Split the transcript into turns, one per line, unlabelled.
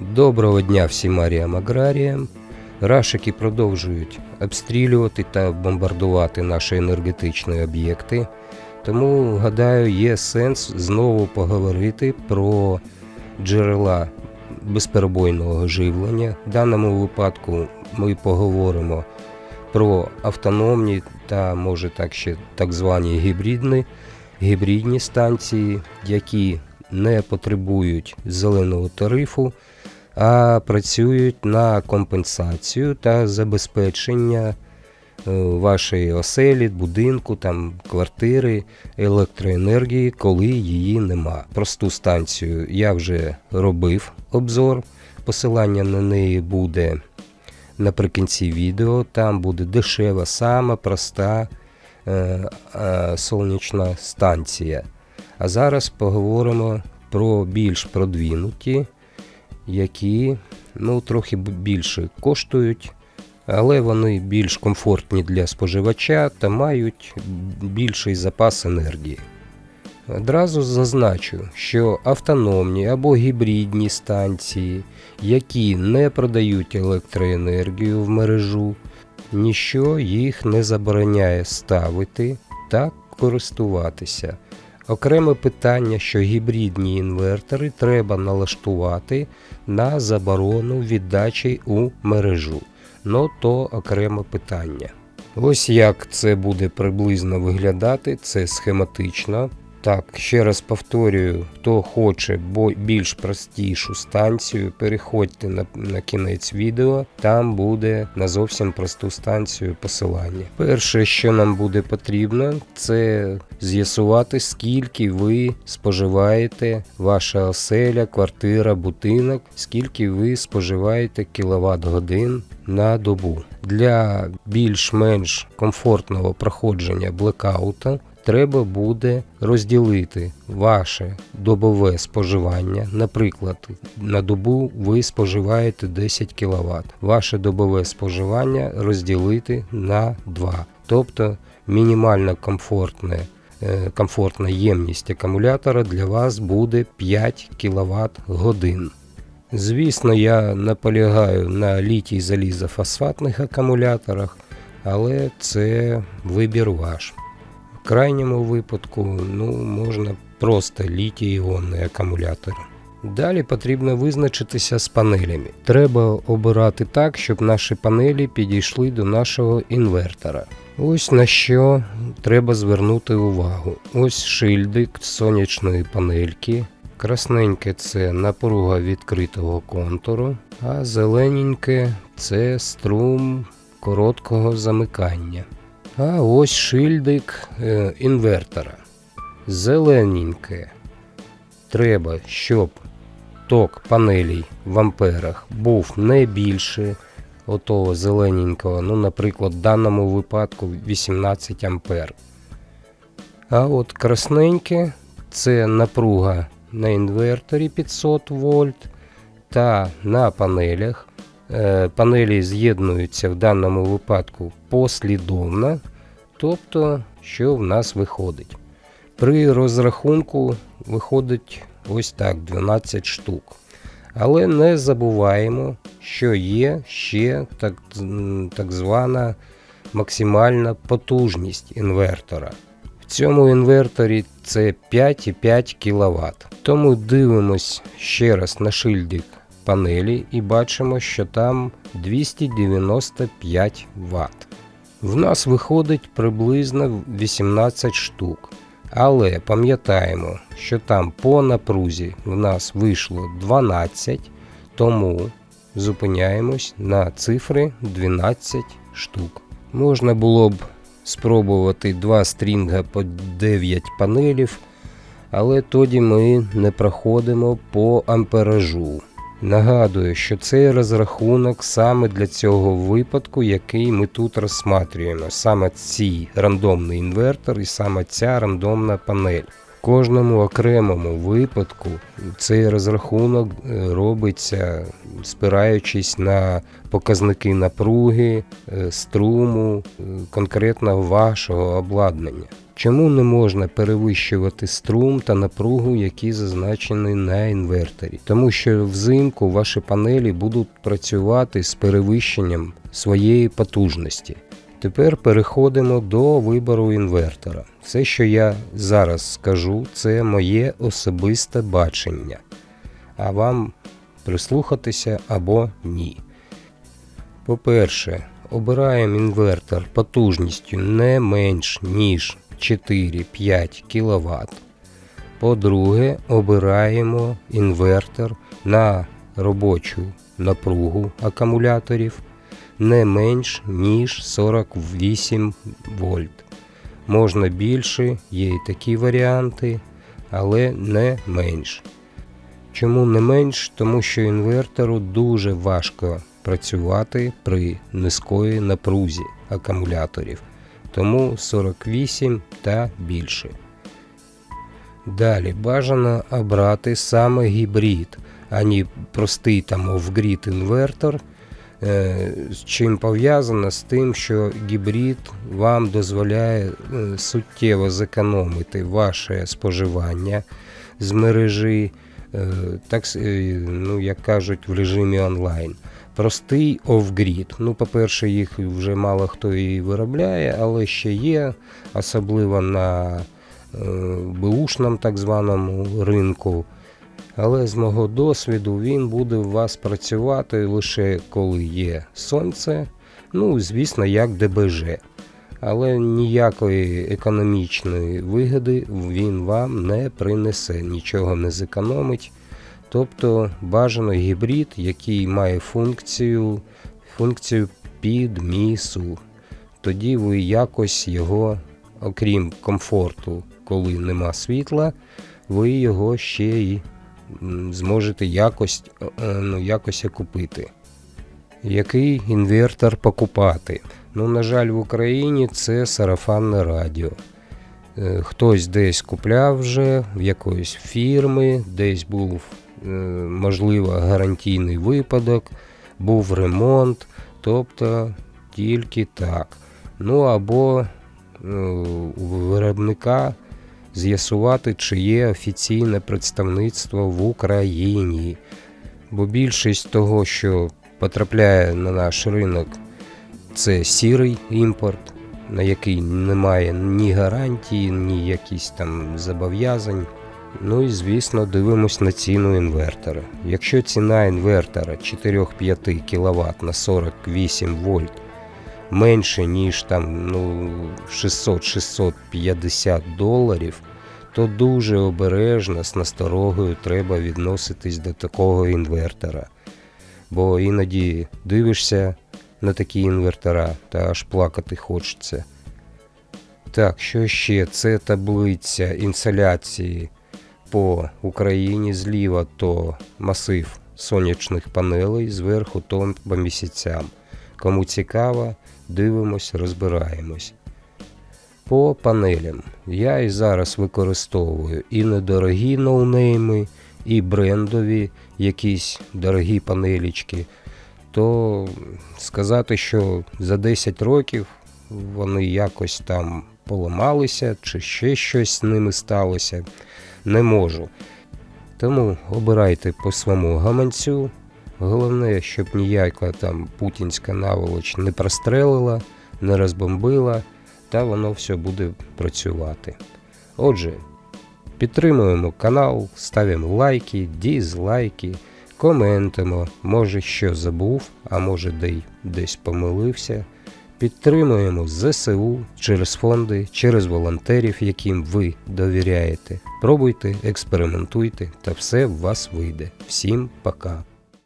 Доброго дня всім аріям аграріям. Рашики продовжують обстрілювати та бомбардувати наші енергетичні об'єкти. Тому, гадаю, є сенс знову поговорити про джерела безперебойного живлення. В даному випадку ми поговоримо про автономні та, може так ще так звані гібридні, гібридні станції, які не потребують зеленого тарифу, а працюють на компенсацію та забезпечення е, вашої оселі, будинку, там, квартири, електроенергії, коли її нема. Просту станцію я вже робив обзор. Посилання на неї буде наприкінці відео. Там буде дешева, сама проста е, е, сонячна станція. А зараз поговоримо про більш продвинуті, які ну, трохи більше коштують, але вони більш комфортні для споживача та мають більший запас енергії. Одразу зазначу, що автономні або гібридні станції, які не продають електроенергію в мережу, ніщо їх не забороняє ставити та користуватися. Окреме питання, що гібридні інвертори треба налаштувати на заборону віддачі у мережу. Ну то окреме питання. Ось як це буде приблизно виглядати, це схематично. Так, ще раз повторюю, хто хоче більш простішу станцію, переходьте на, на кінець відео, там буде на зовсім просту станцію посилання. Перше, що нам буде потрібно, це з'ясувати, скільки ви споживаєте ваша оселя, квартира, будинок, скільки ви споживаєте кіловат годин на добу. Для більш-менш комфортного проходження блекаута треба буде розділити ваше добове споживання. Наприклад, на добу ви споживаєте 10 кВт. Ваше добове споживання розділити на 2. Тобто мінімальна комфортне, е, комфортна ємність акумулятора для вас буде 5 кВт годин. Звісно, я наполягаю на літій залізофосфатних акумуляторах, але це вибір ваш. Крайньому випадку ну, можна просто літій-іонний акумулятор. Далі потрібно визначитися з панелями. Треба обирати так, щоб наші панелі підійшли до нашого інвертора. Ось на що треба звернути увагу. Ось шильдик сонячної панельки. Красненьке це напруга відкритого контуру, а зелененьке це струм короткого замикання. А ось шильдик е, інвертора. Зелененьке. Треба, щоб ток панелей в амперах був не більше отого зелененького, ну, наприклад, в даному випадку 18 ампер. А от красненьке це напруга на інверторі 500 вольт та на панелях. Е, Панелі з'єднуються в даному випадку послідовно, тобто, що в нас виходить. При розрахунку виходить ось так 12 штук. Але не забуваємо, що є ще так, так звана максимальна потужність інвертора. В цьому інверторі це 5,5 кВт. Тому дивимось ще раз на шильдик панелі і бачимо, що там 295 Вт. В нас виходить приблизно 18 штук. Але пам'ятаємо, що там по напрузі в нас вийшло 12, тому зупиняємось на цифри 12 штук. Можна було б спробувати два стрінга по 9 панелів, але тоді ми не проходимо по амперажу. Нагадую, що цей розрахунок саме для цього випадку, який ми тут розсматрюємо. Саме цей рандомний інвертор і саме ця рандомна панель. В кожному окремому випадку цей розрахунок е, робиться спираючись на показники напруги, е, струму, е, конкретно вашого обладнання. Чому не можна перевищувати струм та напругу, які зазначені на інверторі? Тому що взимку ваші панелі будуть працювати з перевищенням своєї потужності. Тепер переходимо до вибору інвертора. Все, що я зараз скажу, це моє особисте бачення. А вам прислухатися або ні. По-перше, обираємо інвертор потужністю не менш ніж 4-5 кВт. По-друге, обираємо інвертор на робочу напругу акумуляторів не менш ніж 48 вольт. Можна більше, є і такі варіанти, але не менш. Чому не менш? Тому що інвертору дуже важко працювати при низької напрузі акумуляторів. Тому 48 та більше. Далі бажано обрати саме гібрид, а не простий там off-grid інвертор. Е, З чим пов'язано з тим, що гібрид вам дозволяє е, суттєво зекономити ваше споживання з мережі, е, так, ну, як кажуть, в режимі онлайн. Простий off-grid. Ну, по-перше, їх вже мало хто і виробляє, але ще є, особливо на е, бушному так званому ринку. Але з мого досвіду він буде у вас працювати лише коли є сонце, ну, звісно, як ДБЖ. Але ніякої економічної вигоди він вам не принесе, нічого не зекономить. Тобто бажано гібрид, який має функцію, функцію підмісу. Тоді ви якось його, окрім комфорту, коли нема світла, ви його ще й зможете якось, е, ну, якось купити. Який інвертор покупати? Ну, на жаль, в Україні це сарафанне радіо. Е, Хтось десь купляв вже в якоїсь фірми, десь був, можливо, гарантійний випадок, був ремонт, тобто тільки так. Ну або е, у виробника з'ясувати, чи є офіційне представництво в Україні. Бо більшість того, що потрапляє на наш ринок, це сірий імпорт, на який немає ні гарантії, ні якісь там зобов'язань. Ну і звісно, дивимось на ціну інвертора. Якщо ціна інвертора 4-5 кВт на 48 вольт менше, ніж там ну, 600-650 доларів, то дуже обережно з насторогою треба відноситись до такого інвертора. Бо іноді дивишся на такі інвертора та аж плакати хочеться. Так, що ще? Це таблиця інсоляції по Україні зліва то масив сонячних панелей, зверху то по місяцям. Кому цікаво, дивимось, розбираємось. По панелям я і зараз використовую і недорогі ноунейми, і брендові якісь дорогі панелічки. То сказати, що за 10 років вони якось там поламалися, чи ще щось з ними сталося, не можу. Тому обирайте по своєму гаманцю. Головне, щоб ніяка там путінська наволоч не прострелила, не розбомбила, та воно все буде працювати. Отже, підтримуємо канал, ставимо лайки, дізлайки, коментимо, може що забув, а може де десь помилився. Підтримуємо ЗСУ через фонди, через волонтерів, яким ви довіряєте. Пробуйте, експериментуйте, та все в вас вийде. Всім пока!